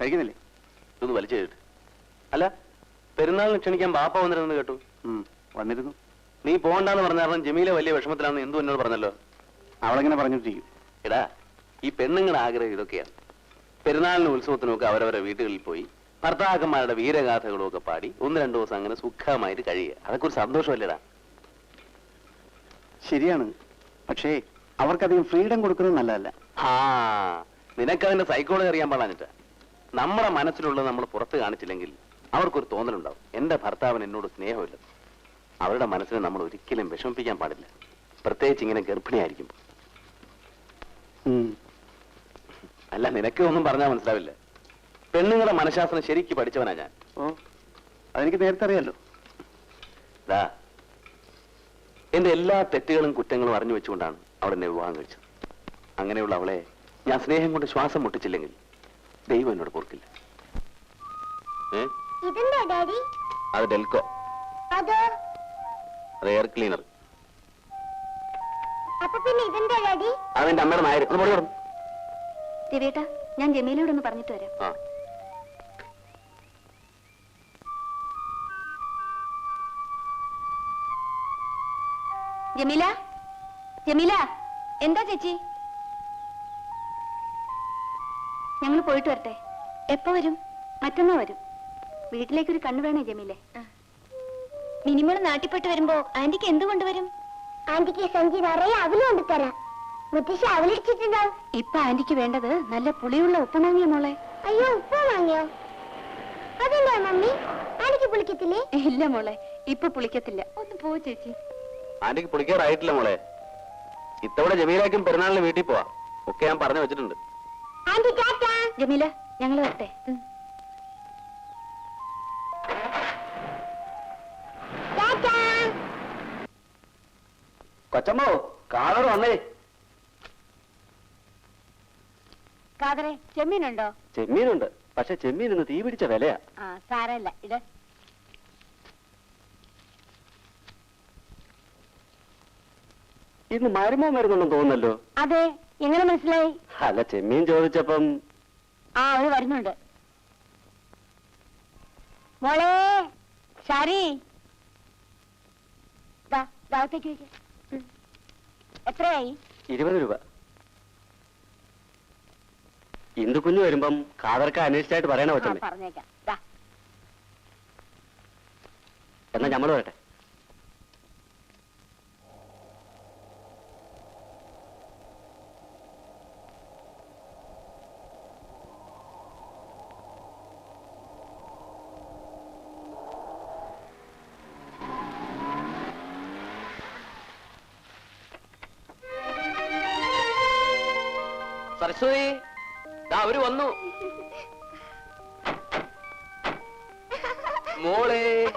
കഴിക്കുന്നില്ലേ? ഇതൊന്ന് വലിച്ചു കേട്ട് അല്ല പെരുന്നാളിന് ക്ഷണിക്കാൻ ബാപ്പ വന്നിരുന്നു കേട്ടു. വന്നിരുന്നു. നീ പോകണ്ടെന്ന് പറഞ്ഞ കാരണം ജമീല വലിയ വിഷമത്തിലാണെന്ന് എന്തു എന്നോട് പറഞ്ഞല്ലോ? അവളെങ്ങനെ പറഞ്ഞിട്ടിരിക്കും. എടാ ഈ പെണ്ണുങ്ങളുടെ ആഗ്രഹം ഇതൊക്കെയാണ് പെരുന്നാളിന് ഉത്സവത്തിനൊക്കെ അവരവരുടെ വീടുകളിൽ പോയി ഭർത്താക്കന്മാരുടെ വീരഗാഥകളും ഒക്കെ പാടി ഒന്ന് രണ്ടു ദിവസം അങ്ങനെ സുഖമായിട്ട് കഴിയുക. അതൊക്കെ ഒരു സന്തോഷമല്ലേടാ? ശരിയാണ്. പക്ഷേ അവർക്കധികം ഫ്രീഡം കൊടുക്കുന്നത് നല്ലതല്ല. ആ നിനക്കതിന്റെ സൈക്കോളജി അറിയാൻ പാടാഞ്ഞിട്ട് നമ്മുടെ മനസ്സിലുള്ളത് നമ്മൾ പുറത്ത് കാണിച്ചില്ലെങ്കിൽ അവർക്കൊരു തോന്നലുണ്ടാവും. എന്റെ ഭർത്താവിന് എന്നോട് സ്നേഹമില്ല. അവരുടെ മനസ്സിനെ നമ്മൾ ഒരിക്കലും വിഷമിപ്പിക്കാൻ പാടില്ല. പ്രത്യേകിച്ച് ഇങ്ങനെ ഗർഭിണിയായിരിക്കും. അല്ല നിനക്ക് ഒന്നും പറഞ്ഞാൽ മനസ്സിലാവില്ല. പെണ്ണുങ്ങളുടെ മനഃശാസ്ത്രം ശരിക്ക് പഠിച്ചവനാ ഞാൻ. ഓ അതെനിക്ക് നേരത്തെ അറിയാലോ. ദാ എന്റെ എല്ലാ തെറ്റുകളും കുറ്റങ്ങളും അറിഞ്ഞു വെച്ചുകൊണ്ടാണ് അവൾ എന്നെ വിവാഹം കഴിച്ചത്. അങ്ങനെയുള്ള അവളെ ഞാൻ സ്നേഹം കൊണ്ട് ശ്വാസം മുട്ടിച്ചില്ലെങ്കിൽ ദൈവം എന്നോട് പൊറുക്കില്ല അത് ഡെൽക്കോ അതോ? Air cleaner. അതെന്റെ അമ്മയുടെ പൊടി കിടന്നു ഞാൻ ജമീലയോട് ഒന്ന് പറഞ്ഞിട്ട് വരാം. ജമീല? ജമീല? എന്താ ചേച്ചി? ഞങ്ങൾ പോയിട്ട് വരട്ടെ. എപ്പോ വരും? മറ്റന്നാ വരും. വീട്ടിലേക്ക് ഒരു കണ്ണു വേണേ ജമീലെ. മിനിമോൾ നാട്ടിപ്പെട്ട് വരുമ്പോ ആന്റിക്ക് എന്ത് കൊണ്ടുവരും? ആന്റിക്ക് സഞ്ചി നിറയെ അവൽ കൊണ്ടുതരാം മുത്തശ്ശി അവലിടിച്ചിട്ടുണ്ടാവും. ഇപ്പൊ ആന്റിക്ക് വേണ്ടത് നല്ല പുളിയുള്ള ഉപ്പുമാങ്ങിയ മോളെ. അയ്യോ ഉപ്പ വാങ്ങിയോ അതെന്താ മമ്മി? ആന്റിക്ക് പുളിക്കത്തില്ലേ? ഇല്ല മോളെ ഇപ്പൊ പുളിക്കത്തില്ല. ഒന്ന് പോ ചേച്ചി. ആന്റിക്ക് പുളിക്കാറായിട്ടില്ല മോളെ. ഇത്തവണ ജമീലാക്കും പെരുന്നാളിന് വീട്ടിൽ പോവാ. ഒക്കെ ഞാൻ പറഞ്ഞു വെച്ചിട്ടുണ്ട്. ജമീല ഞങ്ങൾ വരട്ടെ. കൊച്ചമ്മോ കാളർ വന്നേ. കാതറെ ചെമ്മീനുണ്ടോ? ചെമ്മീനുണ്ട്. പക്ഷെ ചെമ്മീൻ ഇന്ന് തീ പിടിച്ച വിലയാ. ആ സാരല്ല ഇട്. ഇന്ന് മരുമോ മരുന്നുണ്ടെന്ന് തോന്നല്ലോ അതെ. എങ്ങനെ മനസ്സിലായി? അല്ല ചെമ്മീൻ ചോദിച്ചപ്പം ആ അവർ വരുന്നുണ്ട്. മോളെ ശാരി. എത്രയായി? ഇരുപത് രൂപ. ഇന്ദു കുഞ്ഞു വരുമ്പം കാതർക്ക് അന്വേഷിച്ചായിട്ട് പറയണ ആ, പറഞ്ഞേക്കാം. എന്നാ ഞമ്മൾ വരട്ടെ. മോളെ.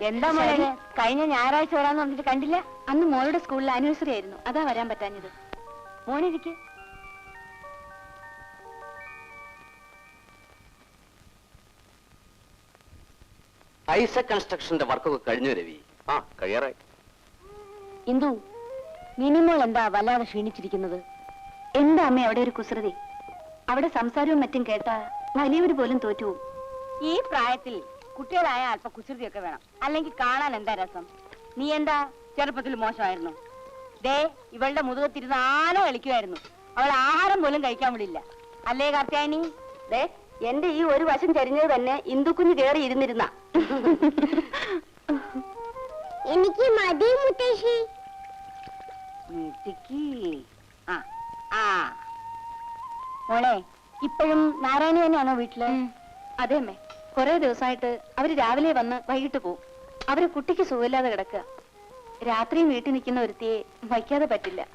എന്താ മോളെ? കഴിഞ്ഞ ഞായറാഴ്ച വരാന്ന് പറഞ്ഞിട്ട് കണ്ടില്ല? അന്ന് മോളുടെ സ്കൂളിൽ ആനിവേഴ്സറി ആയിരുന്നു. അതാ വരാൻ പറ്റാഞ്ഞത്. മോനിരിക്കെ. ഐസക് കൺസ്ട്രക്ഷന്റെ വർക്കൊക്കെ കഴിഞ്ഞു രവി. ആ കഴിയാറായി. ഇന്ദു മിനിമോൾ എന്താ വല്ലാതെ ക്ഷീണിച്ചിരിക്കുന്നത്? എന്താ അമ്മ അവിടെ ഒരു കുസൃതി? അവിടെ സംസാരവും മറ്റും കേട്ടാ വലിയവര് പോലും തോറ്റു ഈ പ്രായത്തിൽ കുട്ടികളായ അല്പ കുസൃതിയൊക്കെ വേണം. അല്ലെങ്കിൽ കാണാൻ എന്താ രസം? നീ എന്താ ചെറുപ്പത്തിൽ മോശമായിരുന്നു? ദേ ഇവളുടെ മുതുകത്തിരുന്ന് ആന കളിക്കുമായിരുന്നു അവൾ ആഹാരം പോലും കഴിക്കാൻ വിടില്ല. അല്ലേ കാർത്യായനി? ദേ എന്റെ ഈ ഒരു വശം ചരിഞ്ഞത് തന്നെ ഇന്ദുക്കുഞ്ഞ് കേറി ഇരുന്നിരുന്ന. എനിക്ക് മതി മുത്തശ്ശി. മിടുക്കി. ആ ആ. മോളെ ഇപ്പോഴും നാരായണി തന്നെയാണോ വീട്ടിൽ? അതെ അമ്മേ. കുറെ ദിവസമായിട്ട് അവർ രാവിലെ വന്ന് വൈകിട്ട് പോവും. അവർ കുട്ടിക്ക് സുഖമില്ലാതെ കിടക്കുക. രാത്രിയും വീട്ടിൽ നിൽക്കുന്ന ഒരുത്തിയെ വയ്ക്കാതെ പറ്റില്ല.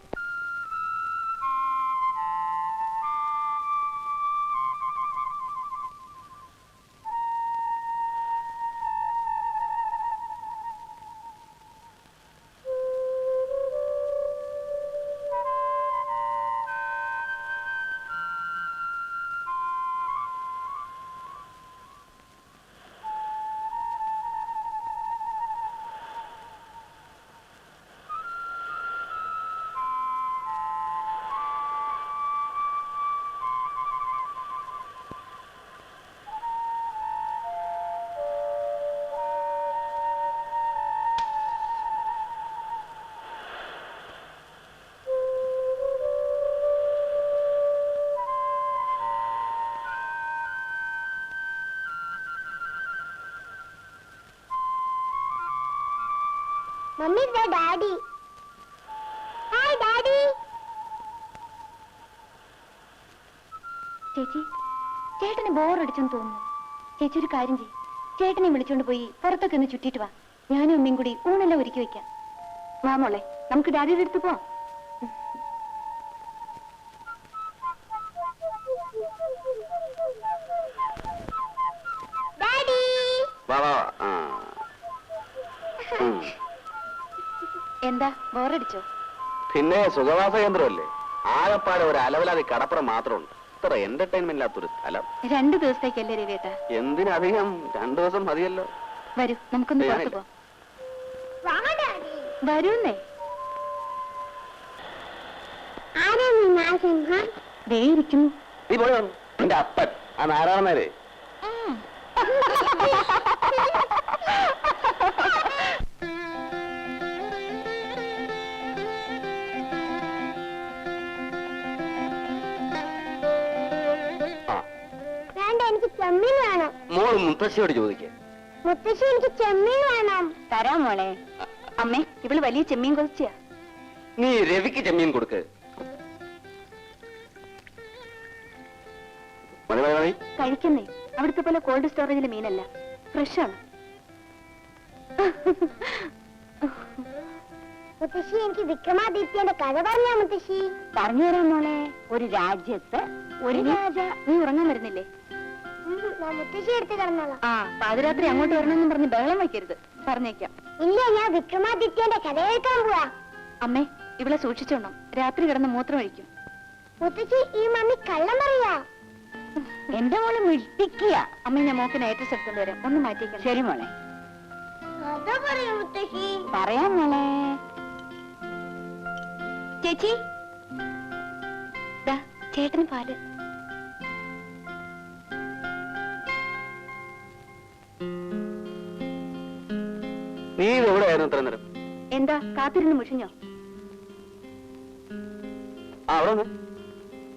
മമ്മി ഡാഡി ഹായ് ഡാഡി ചേച്ചി ചേട്ടന് ബോറടിച്ചെന്ന് തോന്നുന്നു. ചേച്ചി ഒരു കാര്യം ചെയ്യും. ചേട്ടനെ വിളിച്ചോണ്ട് പോയി പുറത്തൊക്കെ ഒന്ന് ചുറ്റിട്ട് വാ. ഞാനും അമ്മയും കൂടി ഊണെല്ലാം ഒരുക്കി വെക്കാം. വാ മോളെ നമുക്ക് ഡാഡിയുടെ അടുത്ത് പോവാം. ബോറടിച്ചോ പിന്നെ സുഖവാസ കേന്ദ്രമല്ലേ? ആകപ്പാടെ ഒരു അലവലാതി കടപ്പുറം മാത്രമുണ്ട്. ഇത്ര എന്റർടൈൻമെന്റ് ഇല്ലാത്തൊരു സ്ഥലം. രണ്ടു ദിവസത്തേക്കല്ലേ രവിയേട്ടാ? എന്തിനധികം? രണ്ടു ദിവസം മതിയല്ലോ. വരൂ നമുക്കൊന്ന് പുറത്ത് പോവാം. വാ ഡാഡി വരൂന്നേ. ആരാണ് ഈ നാസിംഹം ദേ ഇരിക്കുന്നു. നീ പോയി വന്നു എന്റെ അപ്പൻ. ആ നാരായണനേരെ മുത്തശ്ശിയോട് ചോദിക്കേ. മുത്തശ്ശി എനിക്ക് ചെമ്മീൻ വേണം. തരാം മോളെ. അമ്മേ ഇവൾ വലിയ ചെമ്മീൻ കൊതിച്ചാ നീ രവിക്ക് ചെമ്മീൻ കൊടുക്ക്. മതി മതി മതി. കഴിക്കുന്നേ. അവിടുത്തെ പോലെ കോൾഡ് സ്റ്റോറേജിലെ മീനല്ല. ഫ്രഷ് ആണ്. മുത്തശ്ശി എനിക്ക് വിക്രമാദിത്യന്റെ കഥ പറഞ്ഞാ മുത്തശ്ശി. പറഞ്ഞു തരാം മോളെ. ഒരു രാജ്യത്ത് ഒരു രാജ. നീ ഉറങ്ങാൻ വരുന്നില്ലേ? മുത്തശ്ശി എടുത്ത് കിടന്നോളാം. ആ പാതിരാത്രി അങ്ങോട്ട് വരണമെന്നും പറഞ്ഞ് ബഹളം വയ്ക്കരുത്. പറഞ്ഞേക്കാം. ഇല്ല ഞാൻ വിക്രമാദിത്യന്റെ കഥ കേൾക്കാൻ പോവാ. അമ്മേ ഇവിടെ സൂക്ഷിച്ചോണം. രാത്രി കിടന്ന് മൂത്രം ഒഴിക്കും. മുത്തശ്ശി ഈ മമ്മി കള്ളം പറയാ. എന്റെ മോൾ മിഷ്ടിക്കുക അമ്മ ഞാൻ മോക്ക് നൈറ്റ് എടുത്തോണ്ട് വരാം. ഒന്ന് മാറ്റിക്കാം ശരി മോളെ. കഥ പറയൂ മുത്തശ്ശി. പറയാം മോളെ. ചേച്ചി. ദാ ചേട്ടന് പാൽ. നീ എവിടെയായിരുന്നു ഇത്ര നേരം? എന്താ കാത്തിരുന്ന് മുഷിഞ്ഞോ? ആ അവിടെ.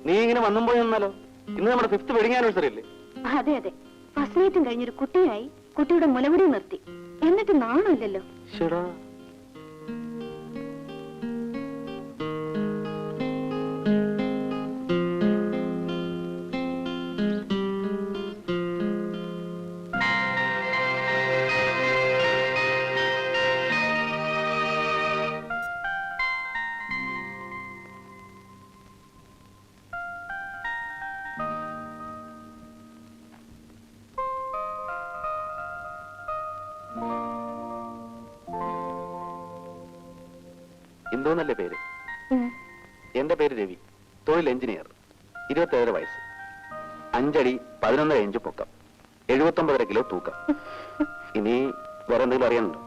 നീ ഇങ്ങനെ വന്നും പോയി നിന്നാലോ ഇന്ന് നമ്മുടെ ഫിഫ്ത് വെഡിങ് ആനിവേഴ്സറി അല്ലേ? അതെ അതെ. ഫസ്റ്റ് നൈറ്റും കഴിഞ്ഞൊരു കുട്ടിയായി. കുട്ടിയുടെ മുലകുടി നിർത്തി. എന്നിട്ട് നാണമില്ലല്ലോ ശടാ എന്തോന്നല്ലേ പേര്. എന്റെ പേര് രവി. തൊഴിൽ എഞ്ചിനീയർ. ഇരുപത്തേഴര വയസ്സ്. അഞ്ചടി പതിനൊന്നര ഇഞ്ച് പൊക്കം. എഴുപത്തൊമ്പതര കിലോ തൂക്കം. ഇനി വേറെ എന്തെങ്കിലും അറിയാനുണ്ടോ?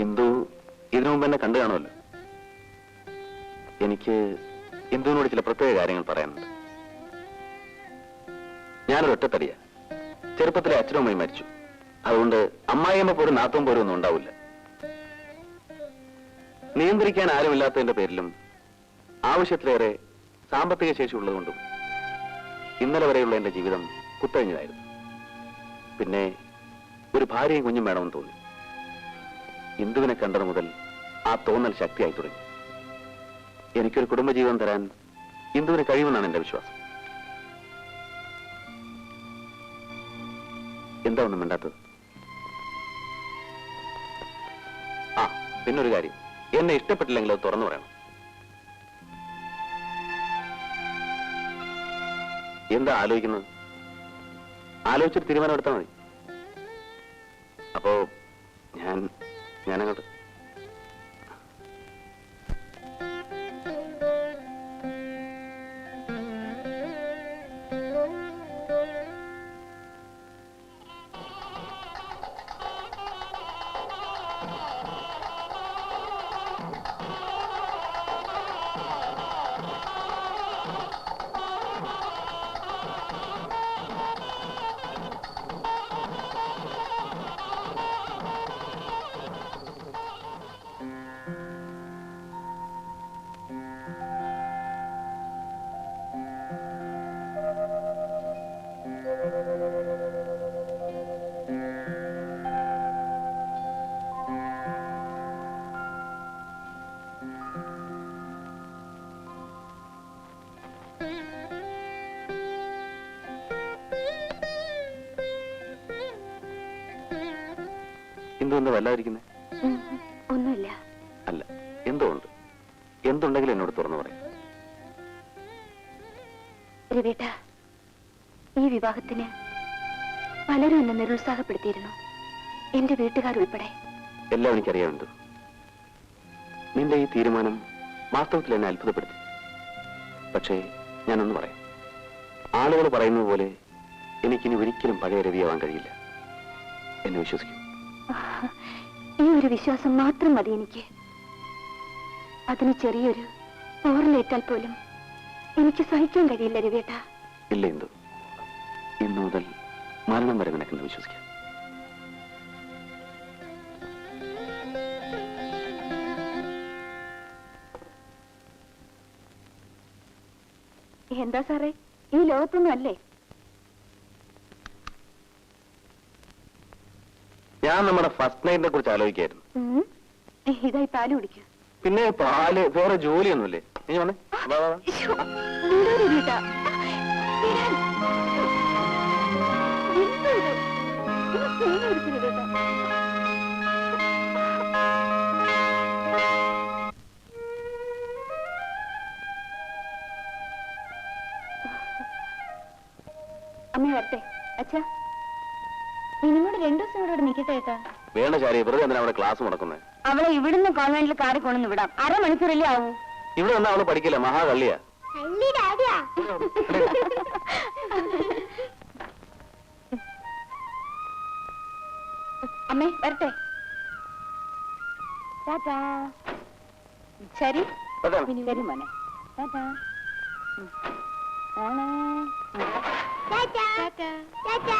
ഇന്ദു ഇതിനു മുമ്പ് എന്നെ കണ്ടു കാണുമല്ലോ. എനിക്ക് ഇന്ദുവിനോട് ചില പ്രത്യേക കാര്യങ്ങൾ പറയാനുണ്ട്. ഞാനൊരു ഒറ്റത്തടിയ. ചെറുപ്പത്തിലെ അച്ഛനും അമ്മയും മരിച്ചു. അതുകൊണ്ട് അമ്മായിയമ്മ പോലും നാത്തും പോലും ഒന്നും ഉണ്ടാവില്ല. നിയന്ത്രിക്കാൻ ആരുമില്ലാത്തതിന്റെ പേരിലും ആവശ്യത്തിലേറെ സാമ്പത്തിക ശേഷി ഉള്ളതുകൊണ്ടും ഇന്നലെ വരെയുള്ള എന്റെ ജീവിതം കുത്തഴിഞ്ഞതായിരുന്നു. പിന്നെ ഒരു ഭാര്യയും കുഞ്ഞും വേണമെന്ന് തോന്നി. ഇന്ദുവിനെ കണ്ടത് മുതൽ ആ തോന്നൽ ശക്തിയായി തുടങ്ങി. എനിക്കൊരു കുടുംബജീവിതം തരാൻ ഇന്ദുവിന് കഴിയുമെന്നാണ് എന്റെ വിശ്വാസം. എന്താ ഒന്നും മിണ്ടാത്തത്? ആ പിന്നൊരു കാര്യം. എന്നെ ഇഷ്ടപ്പെട്ടില്ലെങ്കിൽ അത് തുറന്നു പറയണം. എന്താ ആലോചിക്കുന്നത്? ആലോചിച്ചിട്ട് തീരുമാനം എടുത്താൽ മതി. അപ്പോ ഞാൻ ഞാനങ്ങോട്ട് എന്തോ എന്താ വല്ലാതിരിക്കുന്നേ? ഒന്നുമില്ല. അല്ല എന്തോ ഉണ്ട്? എന്തുണ്ടെങ്കിലും എന്നോട് തുറന്നു പറയാം. ഈ വിവാഹത്തിന് പലരും എന്നെ നിരുത്സാഹപ്പെടുത്തിയിരുന്നു. എന്റെ വീട്ടുകാരുൾപ്പെടെ എല്ലാം എനിക്കറിയാമുണ്ട് നിന്റെ ഈ തീരുമാനം വാസ്തവത്തിൽ എന്നെ അത്ഭുതപ്പെടുത്തി. പക്ഷേ ഞാനൊന്ന് പറയാം. ആളുകൾ പറയുന്നത് പോലെ എനിക്കിനി ഒരിക്കലും പഴയ രവിയാവാൻ കഴിയില്ല. എന്നെ വിശ്വസിക്കും. ഈ ഒരു വിശ്വാസം മാത്രം മതി എനിക്ക്. അതിന് ചെറിയൊരു ഓർമ്മയേറ്റാൽ പോലും എനിക്ക് സഹിക്കാൻ കഴിയില്ല രവിയേട്ട. ഇല്ല എന്തു ഇന്ന് മുതൽ മരണം വരെ നിനക്കെന്ന് വിശ്വസിക്കാം. എന്താ സാറേ? ഈ ലോകത്തൊന്നും അല്ലേ? ഞാൻ നമ്മുടെ ഫസ്റ്റ് നൈറ്റിനെ കുറിച്ച് ആലോചിക്കായിരുന്നു. ഇതായി പാൽ കുടിക്കുക പിന്നെ പാൽ വേറെ ജോലിയൊന്നുമില്ലേ? നീ വന്നേ. വാ. അമ്മ വരട്ടെ. അച്ഛാ. ഇനിയും കൂടെ രണ്ടു ദിവസം കൂടെ ഇവിടെ നിൽക്കട്ടെ ഏട്ടാ. വേണ്ട ചാരി വെറുതെ എന്തിനാ അവിടെ ക്ലാസ് മുടക്കുന്നത് അവളെ ഇവിടുന്ന് കോൺവെന്റിൽ കാറി കൊണ്ടു വിടാം. അരമണിക്കൂറല്ലേ ആവൂ? ഇവിടെ വന്നാൽ അവൾ പഠിക്കില്ല മഹാകള്ളിയാ അമ്മേ വരട്ടെ. ടാറ്റാ. ശരി. അതെ ശരി മോനെ. ടാറ്റാ. മോനെ. ടാറ്റാ. ടാറ്റാ.